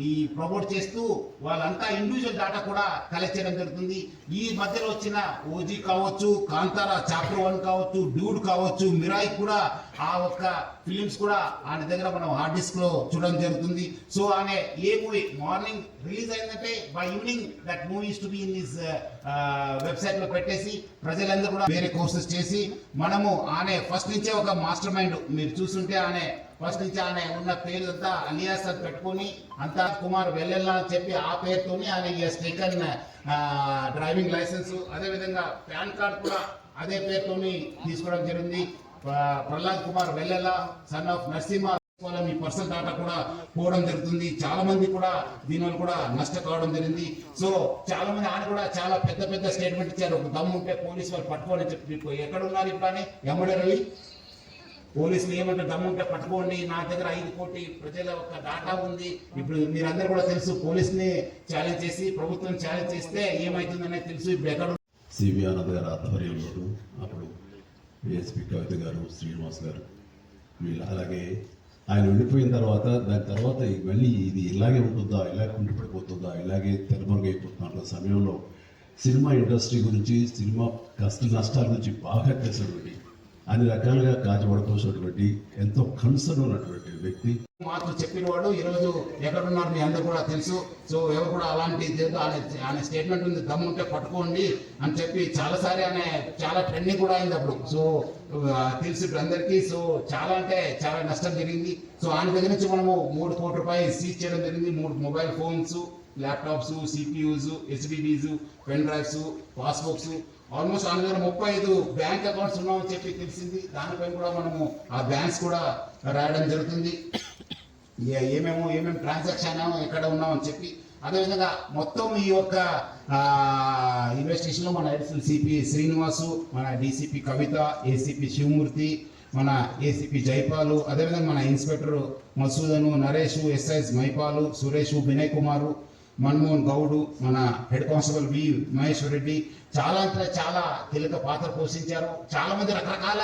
ఈ ప్రమోట్ చేస్తూ వాళ్ళంతా ఇండివిజువల్ డాటా కూడా కలెక్ట్ చేయడం జరుగుతుంది. ఈ మధ్యలో వచ్చిన ఓజీ కావచ్చు కాంతారా చాప్టర్ వన్ కావచ్చు డ్యూడ్ కావచ్చు మిరాయి కూడా ఆ ఒక్క ఫిలిమ్స్ కూడా ఆయన దగ్గర మనం హార్డ్ డిస్క్లో చూడడం జరుగుతుంది. సో ఆమె ఏ మూవీ? మార్నింగ్ రిలీజ్ అయిందంటే by evening that movies to be in this వెబ్సైట్లో పెట్టేసి ప్రజలందరూ కూడా వేరే కోర్సెస్ చేసి మనము ఆమె ఫస్ట్ నుంచే ఒక మాస్టర్ మైండ్ మీరు చూస్తుంటే ఆమె ఫస్ట్ నుంచి ఆయన ఉన్న పేరు అంతా అలియాస్ అని పెట్టుకొని అంతా కుమార్ వెళ్ళెల్లా అని చెప్పి ఆ పేరుతోని ఆయన ఈ స్టేకన్ డ్రైవింగ్ లైసెన్స్ అదేవిధంగా పాన్ కార్డ్ కూడా అదే పేరుతోని తీసుకోవడం జరిగింది. ప్రహ్లాద్ కుమార్ వెళ్ళెల్లా సన్ ఆఫ్ నరసింహ మీ పర్సనల్ డాటా కూడా పోవడం జరుగుతుంది. చాలా మంది కూడా దీనివల్ల కూడా నష్ట కావడం జరిగింది. సో చాలా మంది ఆయన కూడా చాలా పెద్ద పెద్ద స్టేట్మెంట్ ఇచ్చారు. ఒక దమ్ము ఉంటే పోలీసు వాళ్ళు పట్టుకోవాలని చెప్పి మీకు ఎక్కడ ఉన్నారు ఇప్పుడు అని ఎమ్మడే రవి పోలీసులు ఏమంటే దమ్ముంటే పట్టుకోండి. నా దగ్గర ఐదు కోటి ప్రజల ఒక డాటా ఉంది. ఇప్పుడు మీరందరూ కూడా తెలుసు పోలీసుని ఛాలెంజ్ చేసి ప్రభుత్వం ఛాలెంజ్ చేస్తే ఏమైతుందనేది తెలుసు. ఇప్పుడు ఎక్కడ సిబి ఆనంద్ గారు ఆధ్వర్యంలో అప్పుడు కవిత గారు శ్రీనివాస్ గారు. వీళ్ళు అలాగే ఆయన వెళ్ళిపోయిన తర్వాత దాని తర్వాత మళ్ళీ ఇది ఇలాగే ఉంటుందా ఇలాగే ఉండిపడిపోతుందా ఇలాగే తెరమరుగైపోతున్న సమయంలో సినిమా ఇండస్ట్రీ గురించి సినిమా కష్ట నష్టాల గురించి బాగా తెలిసినటువంటి అన్ని రకాలుగా కాజపడుకోసినటువంటి ఎంతో కన్సర్న్ ఉన్నటువంటి వ్యక్తి. మాతో చెప్పిన వాడు ఈరోజు ఎక్కడున్నారు మీ అందరు కూడా తెలుసు. సో ఎవరు కూడా అలాంటి ఆయన ఆయన స్టేట్మెంట్ ఉంది దమ్ముంటే పట్టుకోండి అని చెప్పి చాలాసారి ఆయన చాలా ట్రెండింగ్ కూడా అయింది అప్పుడు. సో తెలుసు ఇప్పుడు అందరికీ. సో చాలా అంటే చాలా నష్టం జరిగింది. సో ఆయన దగ్గర నుంచి మనము మూడు కోట్ల రూపాయలు సీజ్ చేయడం జరిగింది. మూడు mobile phones laptops CPUs HDDs pen drives passbooks almost నాలుగు వేల ముప్పై ఐదు బ్యాంక్ అకౌంట్స్ ఉన్నామని చెప్పి తెలిసింది. దానిపై కూడా మనము ఆ బ్యాంక్స్ కూడా రాయడం జరుగుతుంది. ఏమేమో ఏమేమి ట్రాన్సాక్షన్ ఎక్కడ ఉన్నామని చెప్పి. అదేవిధంగా మొత్తం ఈ యొక్క ఇన్వెస్టిగేషన్లో మన ఎడిషనల్ సిపి శ్రీనివాసు మన డీసీపీ కవిత ఏసీపీ శివమూర్తి మన ఏసీపీ జైపాలు అదేవిధంగా మన ఇన్స్పెక్టర్ మసూదను నరేష్ ఎస్ఐస్ మైపాలు సురేష్ వినయ్ కుమారు మన్మోహన్ గౌడు మన head constable V Maheshwar Reddy చాలా అంటే చాలా కీలక పాత్ర పోషించారు. చాలా మంది రకరకాల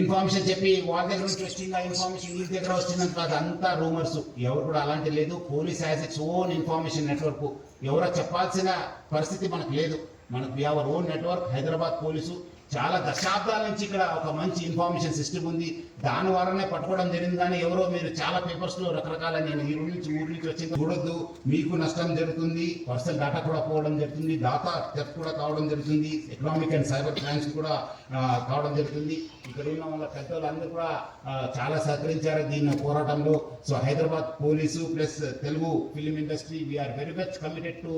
ఇన్ఫర్మేషన్ చెప్పి వాళ్ళ దగ్గర నుంచి ఇన్ఫర్మేషన్ వీళ్ళ దగ్గర వచ్చిందని కాదు అంతా రూమర్స్. ఎవరు కూడా అలాంటి లేదు. Police as its own information network ఎవరో చెప్పాల్సిన పరిస్థితి మనకు లేదు. మనకు we our own network Hyderabad police. చాలా దశాబ్దాల నుంచి ఇక్కడ ఒక మంచి ఇన్ఫర్మేషన్ సిస్టమ్ ఉంది. దాని ద్వారానే పట్టుకోవడం జరిగింది. కానీ ఎవరో మీరు చాలా పేపర్స్లో రకరకాల నేను ఈ ఊరి నుంచి ఊరి నుంచి వచ్చింది చూడొద్దు. మీకు నష్టం జరుగుతుంది. పర్సనల్ డేటా కూడా పోవడం జరుగుతుంది. డాటా థెఫ్ట్ కూడా కావడం జరుగుతుంది. ఎకనామిక్ అండ్ సైబర్ క్రైమ్స్ కూడా కావడం జరుగుతుంది. ఇక్కడ ఉన్న వాళ్ళ పెద్దవాళ్ళందరూ కూడా చాలా సహకరించారు దీని పోరాటంలో. So Hyderabad police plus Telugu film industry we are very much committed to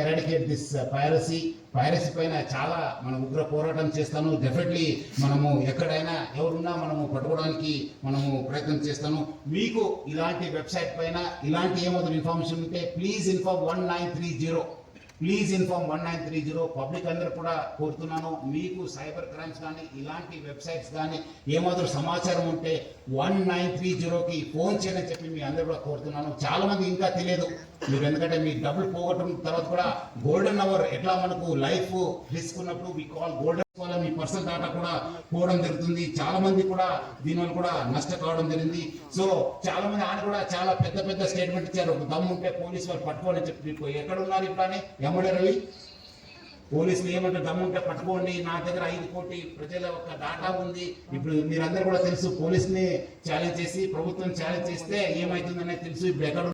eradicate this piracy piracy పైన చాలా మన ఉగ్ర పోరాటం చేస్తాను. డెఫినెట్లీ మనము ఎక్కడైనా ఎవరున్నా మనము పట్టుకోవడానికి మనము ప్రయత్నం చేస్తాను. మీకు ఇలాంటి వెబ్సైట్ పైన ఇలాంటి ఏమాత్రం ఇన్ఫర్మేషన్ ఉంటే please inform one nine three zero please inform one nine three zero public అందరూ కూడా కోరుతున్నాను. మీకు సైబర్ క్రైమ్స్ కానీ ఇలాంటి వెబ్సైట్స్ కానీ ఏమాత్రం సమాచారం ఉంటే వన్ నైన్ త్రీ జీరోకి ఫోన్ చేయని చెప్పి మీ అందరూ కూడా కోరుతున్నాను. చాలామంది ఇంకా తెలియదు. మీరు ఎందుకంటే మీ డబ్బులు పోగొట్టడం తర్వాత కూడా గోల్డెన్ అవర్ ఎట్లా మనకు లైఫ్ రిస్క్ ఉన్నప్పుడు మీ కాల్ గోల్డెన్ వల్ల మీ పర్సనల్ డేటా కూడా పోవడం జరుగుతుంది. చాలా మంది కూడా దీనివల్ల కూడా నష్ట కావడం జరిగింది. సో చాలా మంది ఆయన కూడా చాలా పెద్ద పెద్ద స్టేట్మెంట్ ఇచ్చారు. ఒక దమ్ము ఉంటే పోలీసు వాళ్ళు పట్టుకోని చెప్పి మీకు ఎక్కడ ఉన్నారు ఇప్పుడని ఎమ్మడరవి పోలీసులు ఏమంటే దమ్ముంటే పట్టుకోండి. నా దగ్గర ఐదు కోటి ప్రజల ఒక డాటా ఉంది. ఇప్పుడు మీరందరూ కూడా తెలుసు పోలీసుని ఛాలెంజ్ చేసి ప్రభుత్వం ఛాలెంజ్ చేస్తే ఏమైతుందనేది తెలుసు. ఇప్పుడు ఎక్కడ